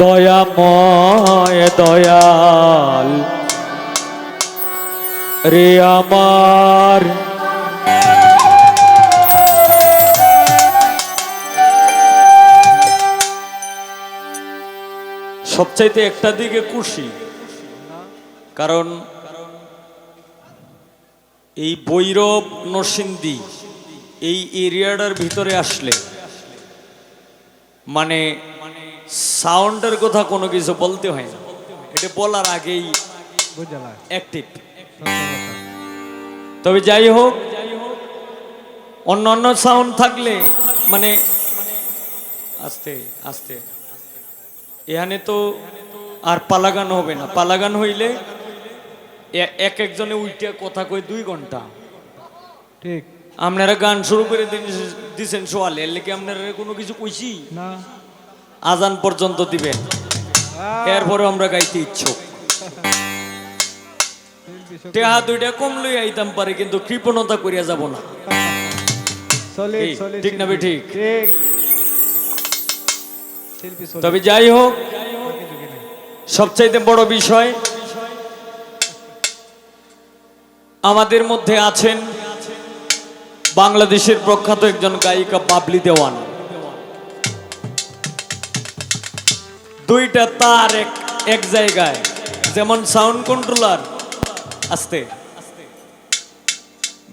দয়াময় দয়াল, রে আমার। সবচাইতে একটা দিকে খুশি, কারণ এই বৈরব নরসিংদী এই এরিয়াটার ভিতরে আসলে মানে সাউন্ডের কথা কোনো কিছু বলতে হয় না। এটা বলার আগেই অ্যাক্টিভ তবে যাই হোক অন্য অন্য সাউন্ড থাকলে মানে আস্তে আস্তে। এখানে তো আর পালাগান হবে না। পালাগান হইলে এক একজনে উল্টে কথা কই দুই ঘণ্টা। ঠিক। আপনারা গান শুরু করে দিন- দিছেন সোয়ালে এর লেগে আপনারা কোনো কিছু কইছি? না। আজান পর্যন্ত দিবেন। এরপরে আমরা গাইতে ইচ্ছুক। টেহা দুইটা কম লই আইতাম পারে কিন্তু কৃপণতা করিয়া যাব না। ঠিক না ঠিক। তবে যাই হোক সবচাইতে বড় বিষয় আমাদের মধ্যে আছেন বাংলাদেশের প্রখ্যাত একজন গায়িকা বাবলি দেওয়ান। দুইটা তার এক এক জায়গায়। যেমন সাউন্ড কন্ট্রোলার আস্তে।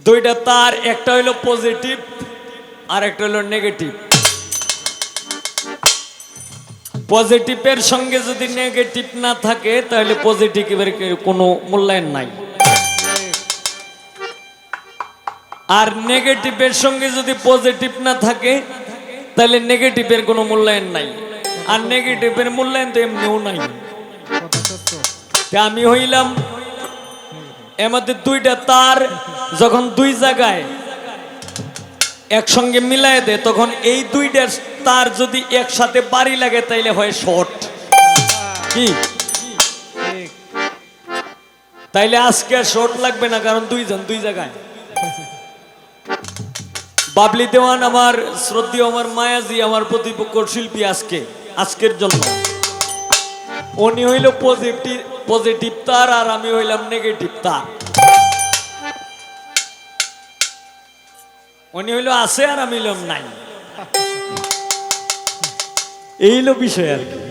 দুইটা তার, একটা হইল পজিটিভ আর একটা হইল নেগেটিভ পজিটিভের সঙ্গে যদি নেগেটিভ না থাকে, তাহলে পজিটিভের কোনো মূল্যায়ন নাই। আর নেগেটিভের সঙ্গে যদি পজিটিভ না থাকে, তাহলে নেগেটিভের কোনো মূল্যায়ন নাই। আর নেগেটিভের মূল্যায়ন তো এমনিও নাই। আমি হইলাম এর দুইটা তার, যখন দুই জায়গায় একসঙ্গে মিলায় দেয়, তখন এই দুইটা তার যদি একসাথে বাড়ি লাগে, তাইলে হয় শর্ট। কি? তাইলে আজকে শর্ট লাগবে না, কারণ দুইজন দুই জায়গায়। বাবলি দেওয়ান, আমার শ্রদ্ধেয়, আমার মায়াজি, আমার প্রতিপক্ষ শিল্পী আজকে। আজকের জন্য। উনি হইল পজিটিভ পজিটিভ তার আর আমি হইলাম নেগেটিভ তার। উনি হইল আছে আর আমি হইলাম নাই। এই হইল বিষয় আর কি।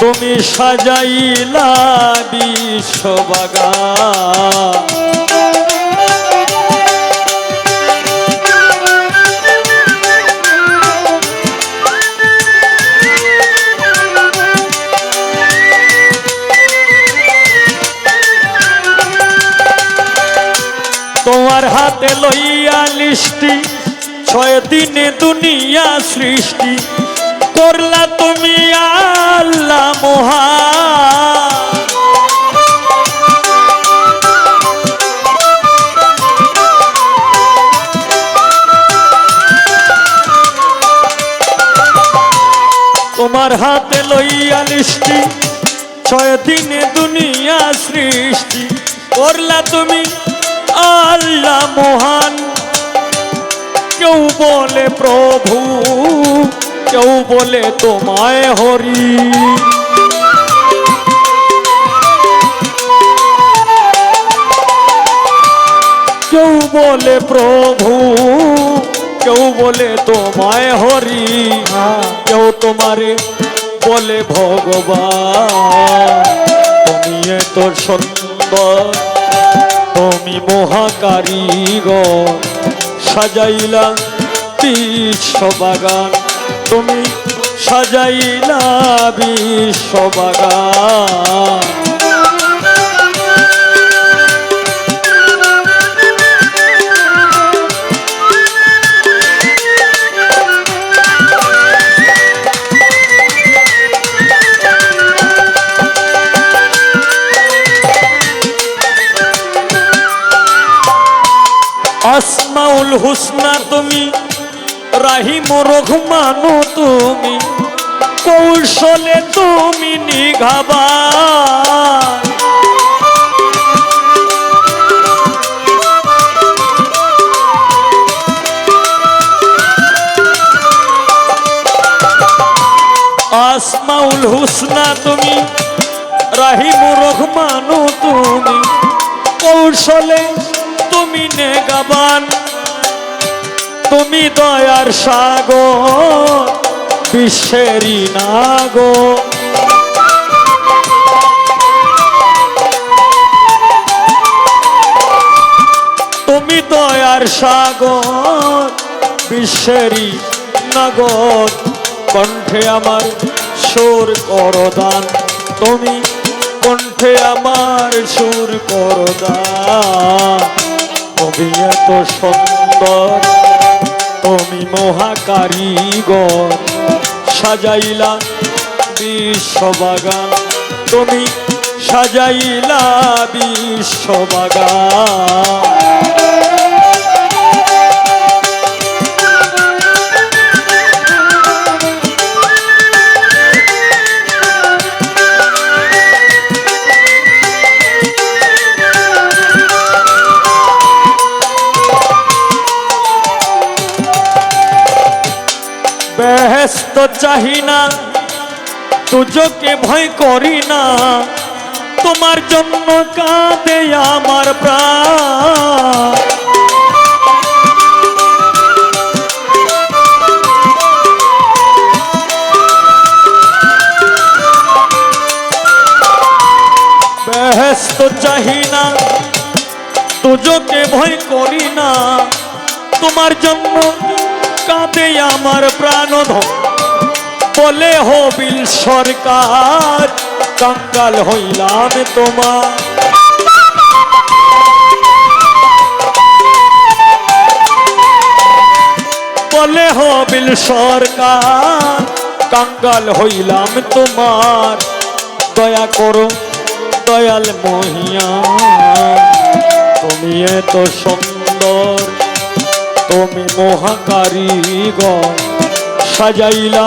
তুমি সাজাইলা বিশ্ববাগান। তোমার হাতে লইয়া লিষ্টি ছয় দিনে দুনিয়া সৃষ্টি। করলা তুমি আল্লাহ মহা। তোমার হাতে লইয়া লিষ্টি, ছয় দিনে দুনিয়া সৃষ্টি। করলা তুমি আল্লাহ মহান। কেউ বলে প্রভু কেউ বলে তোমায় হরি। কেউ বলে প্রভু, কেউ বলে তোমায় হরি। কেউ তোমারে বলে ভগবান। তুমি এত সুন্দর, তুমি মহাকারিগর সাজাইলা বিশ্ববাগান তুমি সাজাইলা বিশ্ববাগান। আসমাউল হুসনা তুমি রাহিম রহমানু তুমি, কৌশলে তুমি নিঘাবা। আসমাউল হুসনা তুমি রাহিম রহমানু তুমি, কৌশলে তুমি নেগাবান তুমি দয়ার সাগর, বিশ্বেরই নাগো তুমি দয়ার সাগর, বিশ্বেরই নগর। কণ্ঠে আমার সুর করদান তুমি কণ্ঠে আমার সুর করদান তুমি এত তুমি মহাকারিগর সাজাইলা বিশ্ববাগান। তুমি সাজাইলা বিশ্ববাগান। ব্যস্ত চাহি না। তুজকে ভয় করি না। তোমার জন্য কাঁদে আমার প্রাণ। ব্যস্ত চাহি না। তুজকে ভয় করি না। তোমার জন্য কাঁদে আমার প্রাণধন। বলে হবিল সরকার কঙ্গাল হইলাম তোমার। বলে হবিল সরকার কঙ্গাল হইলাম তোমার। দয়া করো, দয়াল মহিয়া, তুমি এত সুন্দর, তুমি মহাকারিগণ সাজাইলা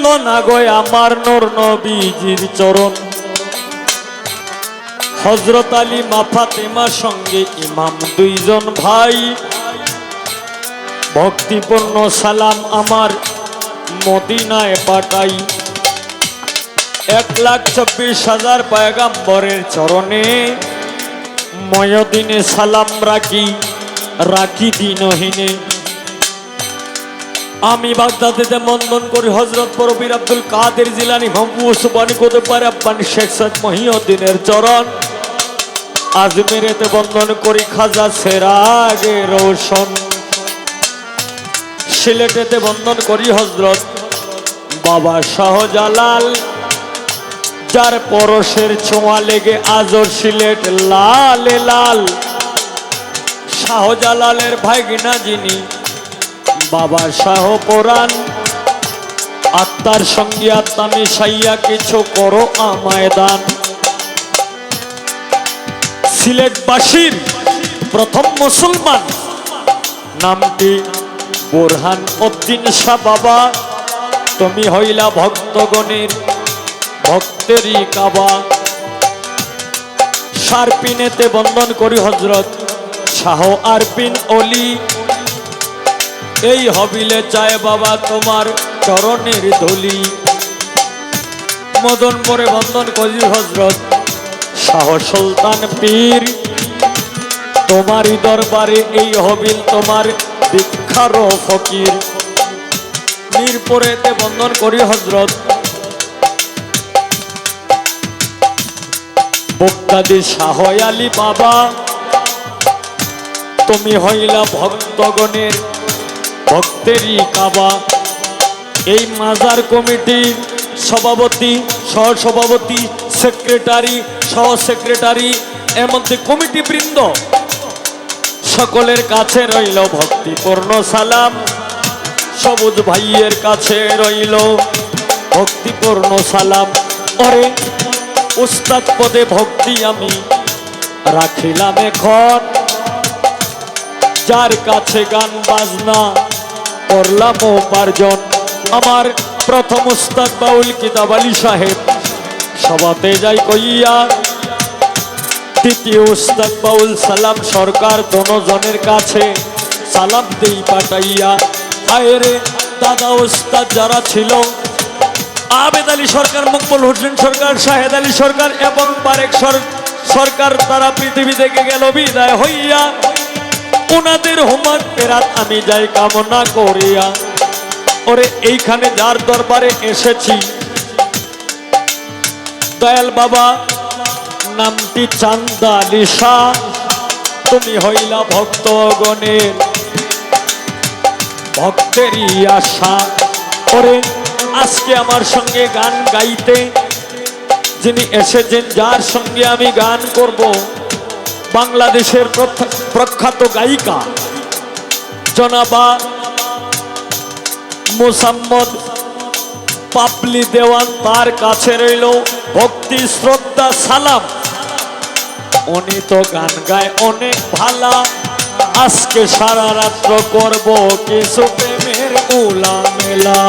দ্বিতীয় বন্দনা গয় আমার নূর নবীজির চরণ। হজরত আলী মা ফাতেমার সঙ্গে ইমাম দুইজন ভাই। ভক্তিপূর্ণ সালাম আমার মদিনায় পাঠাই। এক লাখ চব্বিশ হাজার পয়গাম্বরের চরণে ময়দিনে সালাম রাখি রাখি দিনহীনে। আমি বাগদাদেতে বন্ধন করি হজরত পরবীর আব্দুল কাদের জিলানি, হম্পু সুবানি করতে পারে আব্বানি শেখ সৈয়দ মহিউদ্দিনের চরণ। আজমিরেতে বন্ধন করি খাজা সেরাগে রোশন। সিলেটেতে বন্ধন করি হজরত বাবা শাহজালাল। যার পরশের ছোঁয়া লেগে আজর সিলেট লাল লাল। শাহজালালের ভাগিনা যিনি বাবা শাহ পরাণ আত্মার সঙ্গে আত্মা মিশাইয়া কিছু করো আমায় দান সিলেটবাসীর প্রথম মুসলমান নামটি বোরহান উদ্দিন শাহ বাবা। তুমি হইলা ভক্তগণের ভক্তেরই কাবা। সারপিনেতে বন্ধন করি হজরত শাহ আর বিন অলি। এই হবিলে চায় বাবা তোমার চরণের ধুলি। মদন পরে বন্ধন কজি হজরত শাহ সুলতান পীর। তোমারই দরবারে এই হবিল তোমার বিখ্যার ফকির। মিরপুরেতে বন্ধন করি হজরত। বক্তাদি শাহ আলী বাবা, তুমি হইলা ভক্তগণের ভক্তেরই কাবা। এই মাজার কমিটি সভাপতি, সহসভাপতি, সেক্রেটারি সহ সেক্রেটারি মধ্যে কমিটি বৃন্দ। সকলের কাছে রইল ভক্তিপূর্ণ সালাম। সবুজ ভাইয়ের কাছে রইল ভক্তিপূর্ণ সালাম। ওরে, উস্তাদ পদে ভক্তি আমি রাখিলাম এখন। যার কাছে গান, বাজনা করলাম উপার্জন। আমার প্রথম উস্তাদ বাউল কিতাব আলী সাহেব। সবাতে যাই কইয়া তৃতীয় উস্তাদ বাউল সালাম সরকার দনজনের কাছে সালাম দেই পাঠাইয়া। আয়রে দাদা উস্তাদ যারা ছিল, আবেদ আলী সরকার, মকবুল হোসেন সরকার, শাহেদ আলী সরকার এবং সর- সরকার তারা পৃথিবী থেকে গেল বিদায় হইয়া ওনাদের হোমার ফেরাত, আমি যাই কামনা করিয়া। ওরে, এইখানে যার দরবারে এসেছি। দয়াল বাবা, নামটি চান্দা লিসা। তুমি হইলা ভক্ত ভক্তগণের ভক্তেরই আশা। ওরে, আজকে আমার সঙ্গে গান গাইতে যিনি এসেছেন, যার সঙ্গে আমি গান করব। বাংলাদেশের প্রখ্যাত গায়িকা। জনাবা মোসাম্মদ পাপলি দেওয়ান তার কাছে রইল ভক্তি, শ্রদ্ধা, সালাম। উনি তো গান গায় অনেক ভালা। আজকে সারা রাত্র করব কিছু প্রেমের উলা মেলা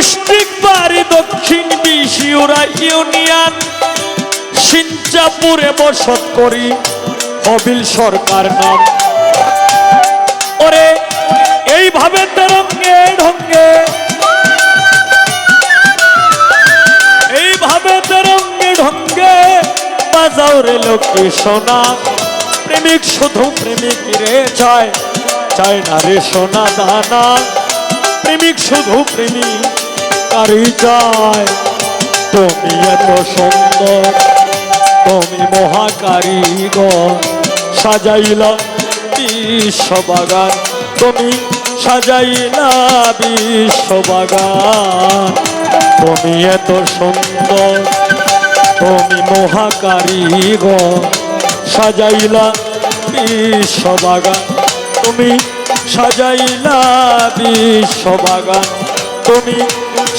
ডিস্ট্রিক্ট বাড়ি দক্ষিণ বিশিউরা ইউনিয়ন সিঞ্চাপুরে বসত করি হবিল সরকার নাম। ওরে, এইভাবে তেরঙ্গে, ঢঙ্গে। এইভাবে তেরঙ্গে, ঢঙ্গে। বাজাও রে লোকে সোনা, প্রেমিক শুধু প্রেমিক রে চায়। চায় না রে সোনা দানা, প্রেমিক শুধু প্রেমিক। কারি চায় তুমি এত সুন্দর, তুমি মহাকারিগর সাজাইলা বিশ্ববাগান, তুমি সাজাইলা বিশ্ববাগান। তুমি এত সুন্দর, তুমি মহাকারিগর সাজাইলা বিশ্ববাগান, তুমি সাজাইলা বিশ্ববাগান। তুমি